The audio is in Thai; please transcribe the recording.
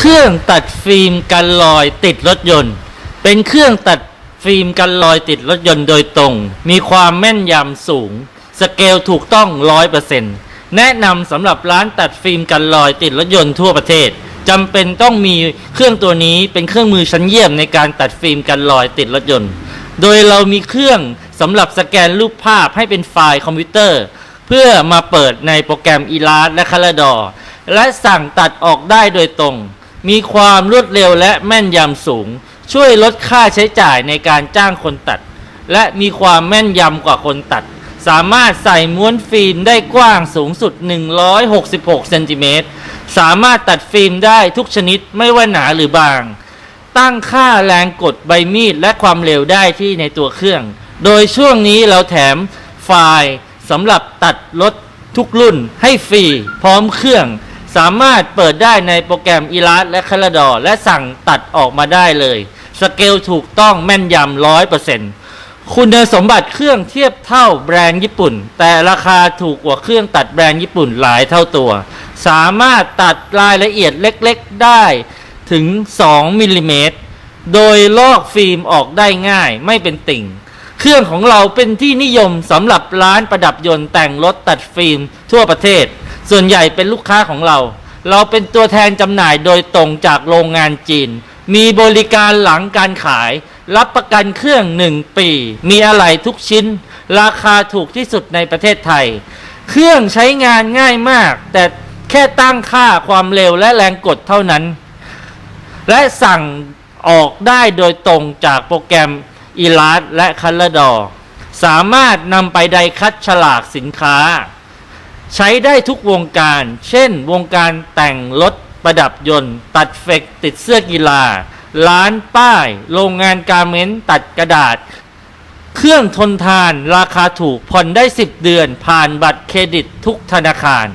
เครื่องตัดฟิล์มกันรอยติดรถยนต์ เป็นเครื่องตัดฟิล์มกันรอยติดรถยนต์โดยตรง มีความแม่นยำสูง สเกลถูกต้องร้อยเปอร์เซ็นต์แนะนำสำหรับร้านตัดฟิล์มกันรอยติดรถยนต์ทั่วประเทศจำเป็นต้องมีเครื่องตัวนี้เป็นเครื่องมือชั้นเยี่ยมในการตัดฟิล์มกันรอยติดรถยนต์ โดยเรามีเครื่องสำหรับสแกนรูปภาพให้เป็นไฟล์คอมพิวเตอร์ เพื่อมาเปิดในโปรแกรม e l a s และ c a l a d o r และสั่งตัดออกได้โดยตรง มีความรวดเร็วและแม่นยำสูง ช่วยลดค่าใช้จ่ายในการจ้างคนตัด และมีความแม่นยำกว่าคนตัด สามารถใส่ม้วนฟิล์มได้กว้างสูงสุด 166เซนติเมตรสามารถตัดฟิล์มได้ทุกชนิดไม่ว่าหนาหรือบาง ตั้งค่าแรงกดใบมีดและความเร็วได้ที่ในตัวเครื่อง โดยช่วงนี้เราแถมไฟล์สำหรับตัดรถทุกรุ่นให้ฟรีพร้อมเครื่อง สามารถเปิดได้ในโปรแกรม e l a s และ c a l a d o r และสั่งตัดออกมาได้เลย สเกลถูกต้องแม่นยำร้อยเปอร์เซ็นต์คุณสมบัติเครื่องเทียบเท่าแบรนด์ญี่ปุ่น แต่ราคาถูกกว่าเครื่องตัดแบรนด์ญี่ปุ่นหลายเท่าตัว สามารถตัดรายละเอียดเล็กๆได้ถึง 2มิลลิเมตรโดยลอกฟิล์มออกได้ง่ายไม่เป็นติ่ง เครื่องของเราเป็นที่นิยมสำหรับร้านประดับยนต์แต่งรถตัดฟิล์มทั่วประเทศ ส่วนใหญ่เป็นลูกค้าของเรา เราเป็นตัวแทนจำหน่ายโดยตรงจากโรงงานจีน มีบริการหลังการขาย รับประกันเครื่องหนึ่งปี มีอะไหล่ทุกชิ้น ราคาถูกที่สุดในประเทศไทย เครื่องใช้งานง่ายมาก แต่แค่ตั้งค่าความเร็วและแรงกดเท่านั้น และสั่งออกได้โดยตรงจากโปรแกรม e l a s และ c o l o r d o r สามารถนำไปไดคัดฉลากสินค้า ใช้ได้ทุกวงการ เช่น วงการแต่งรถประดับยนต์ ตัดเฟกติดเสื้อกีฬา ร้านป้าย โรงงานการเมนต์ตัดกระดาษ เครื่องทนทานราคาถูกผ่อนได้ 10 เดือน ผ่านบัตรเครดิตทุกธนาคาร